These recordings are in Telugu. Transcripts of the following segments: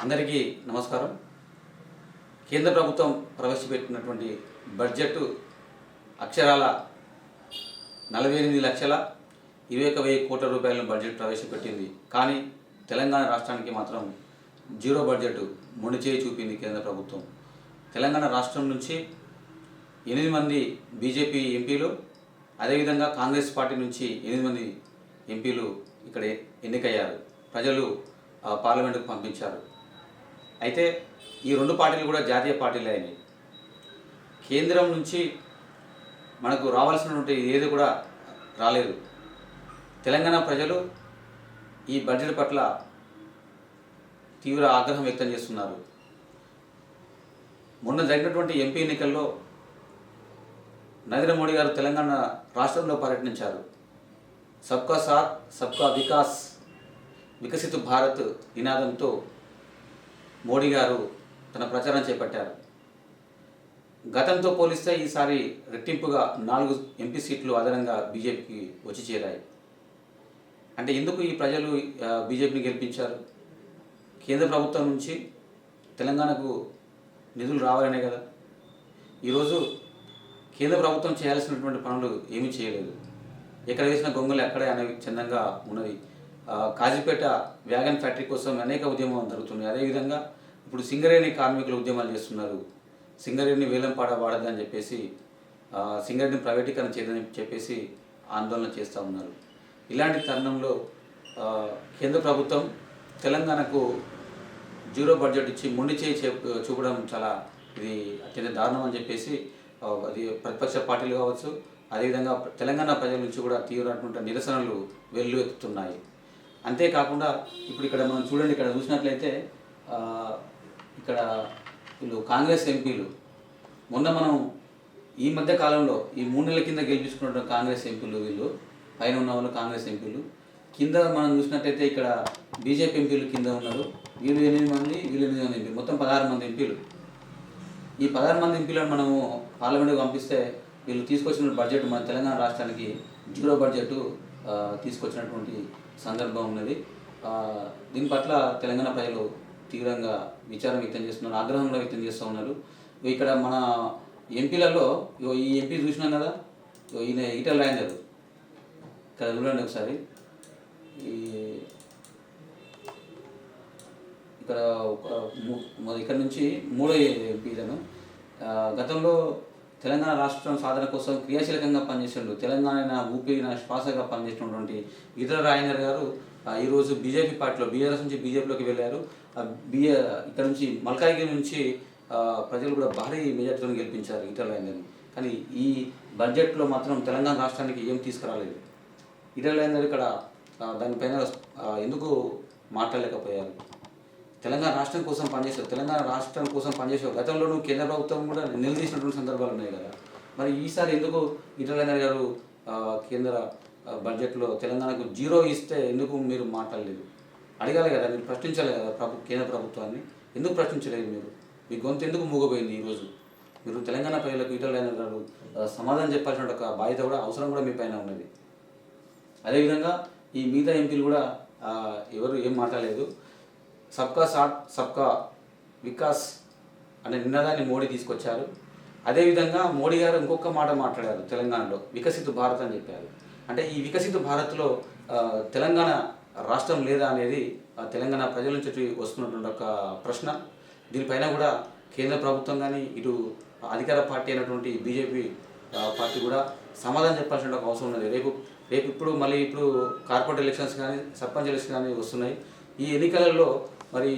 అందరికీ నమస్కారం. కేంద్ర ప్రభుత్వం ప్రవేశపెట్టినటువంటి బడ్జెట్ అక్షరాల నలభై ఎనిమిది లక్షల ఇరవై ఒక వెయ్యి కోట్ల రూపాయలను బడ్జెట్ ప్రవేశపెట్టింది. కానీ తెలంగాణ రాష్ట్రానికి మాత్రం జీరో బడ్జెట్ మొండి చేయి చూపింది కేంద్ర ప్రభుత్వం. తెలంగాణ రాష్ట్రం నుంచి ఎనిమిది మంది బీజేపీ ఎంపీలు అదేవిధంగా కాంగ్రెస్ పార్టీ నుంచి ఎనిమిది మంది ఎంపీలు ఇక్కడ ఎన్నికయ్యారు. ప్రజలు ఆ, పార్లమెంటుకు పంపించారు. అయితే ఈ రెండు పార్టీలు కూడా జాతీయ పార్టీలే అయినాయి. కేంద్రం నుంచి మనకు రావాల్సినటువంటి ఏది కూడా రాలేదు. తెలంగాణ ప్రజలు ఈ బడ్జెట్ పట్ల తీవ్ర ఆగ్రహం వ్యక్తం చేస్తున్నారు. మొన్న జరిగినటువంటి ఎంపీ ఎన్నికల్లో నరేంద్ర మోడీ గారు తెలంగాణ రాష్ట్రంలో పర్యటించారు. సబ్కా సాత్ సబ్కా వికాస్ వికసిత భారత్ నినాదంతో మోడీ గారు తన ప్రచారం చేపట్టారు. గతంతో పోలిస్తే ఈసారి రెట్టింపుగా నాలుగు ఎంపీ సీట్లు అదనంగా బీజేపీకి వచ్చి చేరాయి. అంటే ఎందుకు ఈ ప్రజలు బీజేపీని గెలిపించారు? కేంద్ర ప్రభుత్వం నుంచి తెలంగాణకు నిధులు రావాలనే కదా. ఈరోజు కేంద్ర ప్రభుత్వం చేయాల్సినటువంటి పనులు ఏమీ చేయలేదు. ఎక్కడ వేసిన గొంగులు ఎక్కడే అనేవి చందంగా ఉన్నది. కాజీపేట వ్యాగన్ ఫ్యాక్టరీ కోసం అనేక ఉద్యమం జరుగుతున్నాయి. అదేవిధంగా ఇప్పుడు సింగరేణి కార్మికులు ఉద్యమాలు చేస్తున్నారు. సింగరేణి వేలంపాడ వాడదని చెప్పేసి సింగరేణి ప్రైవేటీకరణ చేయదని చెప్పేసి ఆందోళన చేస్తూ ఉన్నారు. ఇలాంటి తరుణంలో కేంద్ర ప్రభుత్వం తెలంగాణకు జీరో బడ్జెట్ ఇచ్చి మొండి చేయి చూపడం చాలా ఇది అత్యంత దారుణం అని చెప్పేసి అది ప్రతిపక్ష పార్టీలు కావచ్చు అదేవిధంగా తెలంగాణ ప్రజల నుంచి కూడా తీవ్రమైనటువంటి నిరసనలు వెల్లువెత్తుతున్నాయి అంతేకాకుండా ఇప్పుడు ఇక్కడ మనం చూడండి ఇక్కడ చూసినట్లయితే ఇక్కడ వీళ్ళు కాంగ్రెస్ ఎంపీలు. మొన్న మనం ఈ మధ్య కాలంలో ఈ మూడు నెలల కింద గెలిపించుకున్న కాంగ్రెస్ ఎంపీలు వీళ్ళు పైన ఉన్న వాళ్ళు కాంగ్రెస్ ఎంపీలు. కింద మనం చూసినట్టయితే ఇక్కడ బీజేపీ ఎంపీలు కింద ఉన్నారు. వీళ్ళు ఎనిమిది మంది వీళ్ళు ఎనిమిది మంది ఎంపీలు. మొత్తం పదహారు మంది ఎంపీలు. ఈ పదహారు మంది ఎంపీలను మనము పార్లమెంట్కి పంపిస్తే వీళ్ళు తీసుకొచ్చిన బడ్జెట్ మన తెలంగాణ రాష్ట్రానికి జీరో బడ్జెట్ తీసుకొచ్చినటువంటి సందర్భం ఉన్నది. దీని పట్ల తెలంగాణ ప్రజలు తీవ్రంగా విచారం వ్యక్తం చేస్తున్నారు ఆగ్రహం కూడా వ్యక్తం చేస్తూ ఉన్నారు. ఇక్కడ మన ఎంపీలలో ఇగో ఈ ఎంపీ చూసినాం కదా ఈయన ఈటల రాజేందర్. ఇక్కడ చూడండి ఒకసారి. ఈ ఇక్కడ ఒక ము- ఇక్కడ నుంచి మూడో ఎంపీలను గతంలో తెలంగాణ రాష్ట్రం సాధన కోసం క్రియాశీలకంగా పనిచేసిండు. తెలంగాణ నా ఊపిరి నా శ్వాసగా పనిచేసినటువంటి ఇతర రాజేందర్ గారు ఈరోజు బీజేపీ పార్టీలో బీఆర్ఎస్ నుంచి బీజేపీలోకి వెళ్ళారు. బిఏ ఇక్కడ నుంచి మల్కాయిగిరి నుంచి ప్రజలు కూడా భారీ మెజార్టీతో గెలిపించారు ఇతర లైనర్ని కానీ ఈ బడ్జెట్లో మాత్రం తెలంగాణ రాష్ట్రానికి ఏం తీసుకురాలేదు. ఇతర లైనర్ ఇక్కడ దానిపైన ఎందుకు మాట్లాడలేకపోయారు? తెలంగాణ రాష్ట్రం కోసం పనిచేసావు తెలంగాణ రాష్ట్రం కోసం పనిచేసావు గతంలోనూ కేంద్ర ప్రభుత్వం కూడా నిలదీసినటువంటి సందర్భాలు ఉన్నాయి కదా. మరి ఈసారి ఎందుకు ఈటల గారు కేంద్ర బడ్జెట్లో తెలంగాణకు జీరో ఇస్తే ఎందుకు మీరు మాట్లాడలేదు? అడగాలి కదా మీరు ప్రశ్నించాలి కదా ప్రభు కేంద్ర ప్రభుత్వాన్ని? ఎందుకు ప్రశ్నించలేదు మీరు? మీ గొంతు ఎందుకు మూగపోయింది ఈరోజు? మీరు తెలంగాణ ప్రజలకు ఈటల గారు సమాధానం చెప్పాల్సిన ఒక బాధ్యత కూడా అవసరం కూడా మీ పైన ఉన్నది. అదేవిధంగా ఈ మిగతా ఎంపీలు కూడా ఎవరు ఏం మాట్లాడలేదు. సబ్కా సాట్ సబ్కా వికాస్ అనే నినాదాన్ని మోడీ తీసుకొచ్చారు. అదేవిధంగా మోడీ గారు ఇంకొక మాట మాట్లాడారు తెలంగాణలో వికసిత భారత్ అని చెప్పారు. అంటే ఈ వికసిత భారత్లో తెలంగాణ రాష్ట్రం లేదా అనేది తెలంగాణ ప్రజల నుంచి వస్తున్నటువంటి ఒక ప్రశ్న. దీనిపైన కూడా కేంద్ర ప్రభుత్వం కానీ ఇటు అధికార పార్టీ అయినటువంటి బీజేపీ పార్టీ కూడా సమాధానం చెప్పాల్సిన ఒక అవసరం ఉన్నది. రేపు రేపు ఇప్పుడు మళ్ళీ ఇప్పుడు కార్పొరేట్ ఎలక్షన్స్ కానీ సర్పంచ్ ఎలక్షన్ కానీ వస్తున్నాయి. ఈ ఎన్నికలలో మరి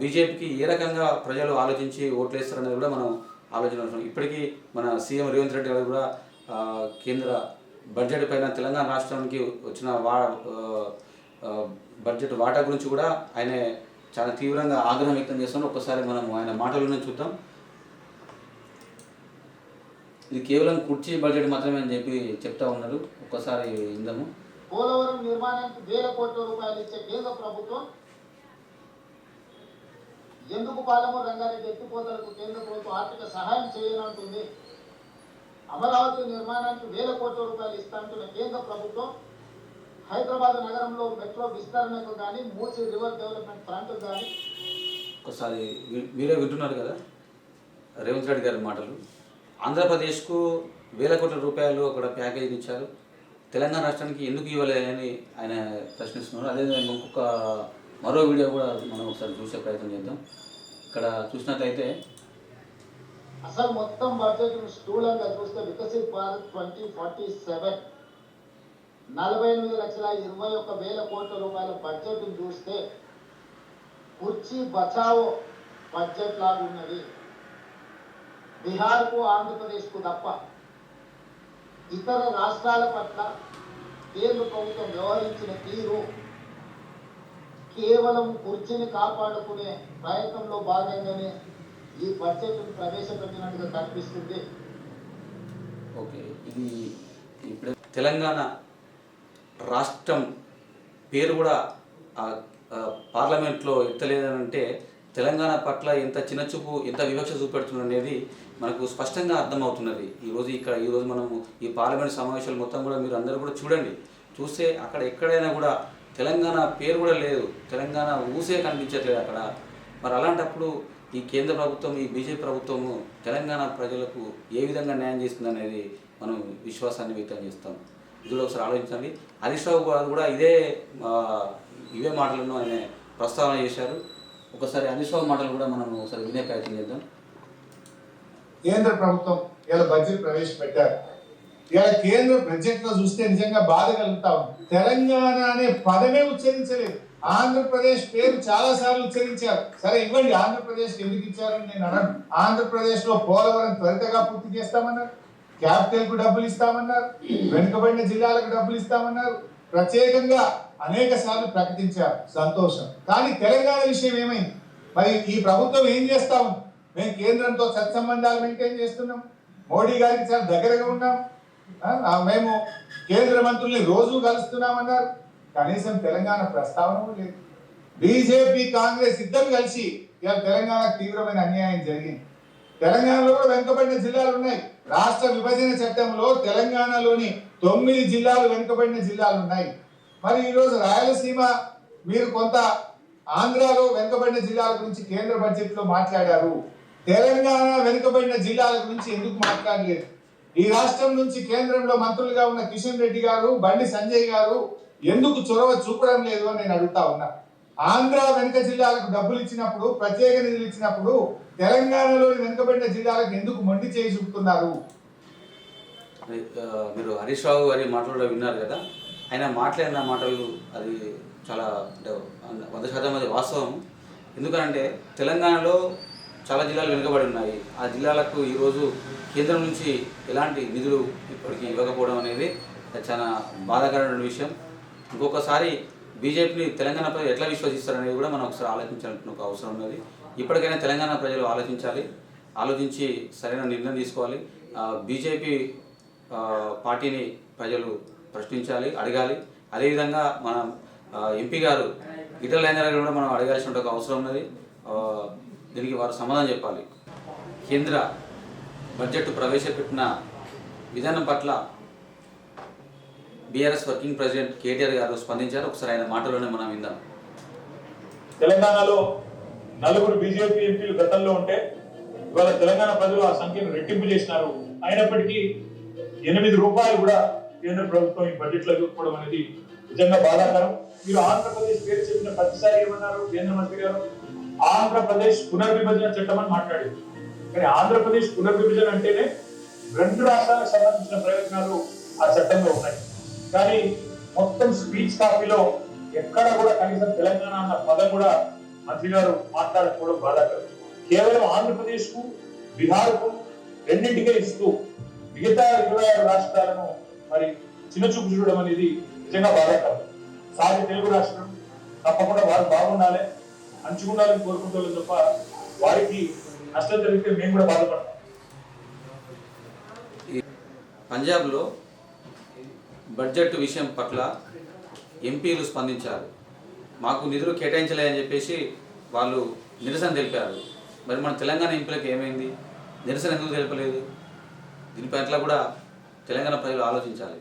బీజేపీకి ఏ రకంగా ప్రజలు ఆలోచించి ఓట్లు వేస్తారనేది కూడా మనం ఆలోచన అవసరం ఇప్పటికీ మన సీఎం రేవంత్ రెడ్డి గారు కూడా కేంద్ర బడ్జెట్ పైన తెలంగాణ రాష్ట్రానికి వచ్చిన వా బడ్జెట్ వాటా గురించి కూడా ఆయన చాలా తీవ్రంగా ఆగ్రహం వ్యక్తం చేస్తున్నారు ఒక్కసారి మనం ఆయన మాటలను చూద్దాం. ఇది కేవలం కుర్చీ బడ్జెట్ మాత్రమే అని చెప్పి చెప్తా ఉన్నారు. ఒక్కసారి ఇందాము పోలవరం నిర్మాణానికి వేల కోట్ల రూపాయలు ఇచ్చే కేంద్ర ప్రభుత్వం ఎందుకు పాలమూరు రంగారెడ్డి ఎత్తిపోతలకు కేంద్ర ప్రభుత్వం ఆర్థిక సహాయం చేయనంటుంది అమరావతి నిర్మాణానికి వేల కోట్ల రూపాయలు ఇస్తామంటున్న కేంద్ర ప్రభుత్వం హైదరాబాద్ నగరంలో మెట్రో విస్తరణకు కానీ మూసీ రివర్ డెవలప్మెంట్ ఫ్రంట్ కానీ ఒకసారి మీరే వింటున్నారు కదా రేవంత్ రెడ్డి గారి మాటలు. ఆంధ్రప్రదేశ్కు వేల కోట్ల రూపాయలు అక్కడ ప్యాకేజీ ఇచ్చారు. తెలంగాణ రాష్ట్రానికి ఎందుకు ఇవ్వలేదని ఆయన ప్రశ్నిస్తున్నారు. అదే ఇంకొక మరో వీడియో కూడా మనం ఒకసారి చూసే ప్రయత్నం చేద్దాం. ఇక్కడ చూసినట్లయితే అసలు మొత్తం బడ్జెట్ స్థూలంగా చూస్తే Viksit Bharat twenty forty seven నలభై ఎనిమిది లక్షల ఇరవై ఒక్క వేల కోట్ల రూపాయల బడ్జెట్ చూస్తే కుర్చీ బచావో బడ్జెట్ లాగా ఉన్నది. బీహార్కు ఆంధ్రప్రదేశ్కు తప్ప ఇతర రాష్ట్రాల పట్ల కేంద్ర ప్రభుత్వం వ్యవహరించిన తీరు కేవలం కుర్చీని కాపాడుకునే ప్రయత్నంలో భాగంగానే ఈ బడ్జెట్ ప్రవేశపెట్టినట్టుగా కనిపిస్తుంది. ఓకే. ఇది తెలంగాణ రాష్ట్రం పేరు కూడా పార్లమెంట్లో ఆ, పార్లమెంట్లో ఎత్తలేదనంటే తెలంగాణ పట్ల ఎంత చిన్నచూపు ఎంత వివక్ష చూపెడుతుంది అనేది మనకు స్పష్టంగా అర్థమవుతున్నది. ఈరోజు ఇక్కడ ఈరోజు మనము ఈ పార్లమెంట్ సమావేశాలు మొత్తం కూడా మీరు అందరూ కూడా చూడండి. చూస్తే అక్కడ ఎక్కడైనా కూడా తెలంగాణ పేరు కూడా లేదు. తెలంగాణ ఊసే కనిపించట్లేదు అక్కడ. మరి అలాంటప్పుడు ఈ కేంద్ర ప్రభుత్వం ఈ బీజేపీ ప్రభుత్వము తెలంగాణ ప్రజలకు ఏ విధంగా న్యాయం చేస్తుంది అనేది మనం విశ్వాసాన్ని వ్యక్తం చేస్తాం. ఇది ఒకసారి ఆలోచించండి. హరీష్ రావు గారు కూడా ఇదే ఇవే మాటలను ఆయన ప్రస్తావన చేశారు. ఒకసారి హరీష్ రావు మాటలు కూడా మనం ఒకసారి వినే ప్రయత్నం చేద్దాం. కేంద్ర ప్రభుత్వం ఇలా బడ్జెట్ ప్రవేశపెట్టారు. ఇలా కేంద్ర బడ్జెట్లో చూస్తే నిజంగా బాధ కలుగుతా ఉంది. తెలంగాణ అనే పదమే ఉచ్చరించలేదు. ఆంధ్రప్రదేశ్ పేరు చాలా సార్లు ఉచ్చరించారు. సరే ఇవ్వండి ఆంధ్రప్రదేశ్ ఎందుకు ఇచ్చారని నేను అనను ఆంధ్రప్రదేశ్లో పోలవరం త్వరితగా పూర్తి చేస్తామన్నారు. క్యాపిటల్కు డబ్బులు ఇస్తామన్నారు. వెనుకబడిన జిల్లాలకు డబ్బులు ఇస్తామన్నారు. ప్రత్యేకంగా అనేక సార్లు ప్రకటించారు. సంతోషం. కానీ తెలంగాణ విషయం ఏమైంది? మరి ఈ ప్రభుత్వం ఏం చేస్తా ఉంది మేము కేంద్రంతో సత్సంబంధాలు మెయింటైన్ చేస్తున్నాం. మోడీ గారికి చాలా దగ్గరగా ఉన్నాం. మేము కేంద్ర మంత్రుల్ని రోజు కలుస్తున్నామన్నారు. కనీసం తెలంగాణ ప్రస్తావన లేదు. బీజేపీ కాంగ్రెస్ ఇద్దరు కలిసి ఇలా తెలంగాణకు తీవ్రమైన అన్యాయం జరిగింది. తెలంగాణలో కూడా వెనుకబడిన జిల్లాలు ఉన్నాయి. రాష్ట్ర విభజన చట్టంలో తెలంగాణలోని తొమ్మిది జిల్లాలు వెనుకబడిన జిల్లాలు ఉన్నాయి. మరి ఈరోజు రాయలసీమ మీరు కొంత ఆంధ్రాలో వెనుకబడిన జిల్లాల గురించి కేంద్ర బడ్జెట్లో మాట్లాడారు. తెలంగాణ వెనుకబడిన జిల్లాల గురించి ఎందుకు మాట్లాడలేదు? ఈ రాష్ట్రం నుంచి కేంద్రంలో మంత్రులుగా ఉన్న కిషన్ రెడ్డి గారు బండి సంజయ్ గారు ఎందుకు చొరవ చూపడం లేదు అని నేను అడుగుతా ఉన్నా. ఆంధ్ర వెనుక జిల్లాలకు డబ్బులు ఇచ్చినప్పుడు ప్రత్యేక నిధులు ఇచ్చినప్పుడు తెలంగాణలోని వెనుకబడిన జిల్లాలకు ఎందుకు మొండి చేయి చూపుతున్నారు? మీరు హరీష్ రావు గారి మాట్లాడడం విన్నారు కదా. ఆయన మాట్లాడిన మాటలు అది చాలా అంటే వంద- శాతం అది వాస్తవం. ఎందుకంటే తెలంగాణలో చాలా జిల్లాలు వెనుకబడి ఉన్నాయి. ఆ జిల్లాలకు ఈరోజు కేంద్రం నుంచి ఎలాంటి నిధులు ఇప్పటికీ ఇవ్వకపోవడం అనేది చాలా బాధాకరమైన విషయం. ఇంకొకసారి బీజేపీని తెలంగాణపై ఎట్లా విశ్వసిస్తారనేది కూడా మనం ఒకసారి ఆలోచించాల్సిన ఒక అవసరం ఉన్నది. ఇప్పటికైనా తెలంగాణ ప్రజలు ఆలోచించాలి ఆలోచించి సరైన నిర్ణయం తీసుకోవాలి. బీజేపీ పార్టీని ప్రజలు ప్రశ్నించాలి అడగాలి. అదేవిధంగా మన ఎంపీ గారు ఇతర రాజేంద్ర కూడా మనం అడగాల్సిన ఒక అవసరం ఉన్నది. దీనికి వారు సమాధానం చెప్పాలి. కేంద్ర బడ్జెట్ ప్రవేశపెట్టిన విధానం పట్ల బీఆర్ఎస్ వర్కింగ్ ప్రెసిడెంట్ కేటీఆర్ గారు స్పందించారు. ఒకసారి ఆయన మాటలోనే మనం విందాం. తెలంగాణలో నలుగురు బీజేపీ ఎంపీలు గతంలో ఉంటే ఇవాళ తెలంగాణ ప్రజలు ఆ సంఖ్యను రెట్టింపు చేసినారు. అయినప్పటికీ ఎనిమిది రూపాయలు కూడా కేంద్ర ప్రభుత్వం ఈ బడ్జెట్లో ఇవ్వకపోవడం అనేది నిజంగా బాధాకరం. మీరు ఆంధ్రప్రదేశ్ పేరు చెప్పిన ప్రతిసారి ఏమన్నారు? కేంద్ర మంత్రి గారు ఆంధ్రప్రదేశ్ పునర్విభజన చట్టం అని మాట్లాడారు. కానీ ఆంధ్రప్రదేశ్ పునర్విభజన అంటేనే రెండు రాష్ట్రాలకు సంబంధించిన ప్రయోజనాలు ఆ చట్టంలో ఉన్నాయి. కానీ మొత్తం స్పీచ్ కాపీలో ఎక్కడ కూడా కనీసం తెలంగాణ అన్న పదం కూడా మంత్రి గారు మాట్లాడకపోవడం బాధాకరం. కేవలం ఆంధ్రప్రదేశ్కు బీహార్కు రెండింటికే ఇస్తూ మిగతా ఇరవై ఆరు రాష్ట్రాలను మరి చిన్న చూపు చూడడం అనేది నిజంగా బాధాకరం. సాగి తెలుగు రాష్ట్రం తప్పకుండా వారు బాగుండాలి అంచుకుండాలని కోరుకుంటారు తప్ప వారికి నష్టం జరిగితే మేము కూడా బాధపడతాం. పంజాబ్లో బడ్జెట్ విషయం పట్ల ఎంపీలు స్పందించారు. మాకు నిధులు కేటాయించలేదని చెప్పేసి వాళ్ళు నిరసన తెలిపారు. మరి మన తెలంగాణ ఎంపీలకు ఏమైంది? నిరసన ఎందుకు తెలపలేదు? దీని పట్ల కూడా తెలంగాణ ప్రజలు ఆలోచించాలి.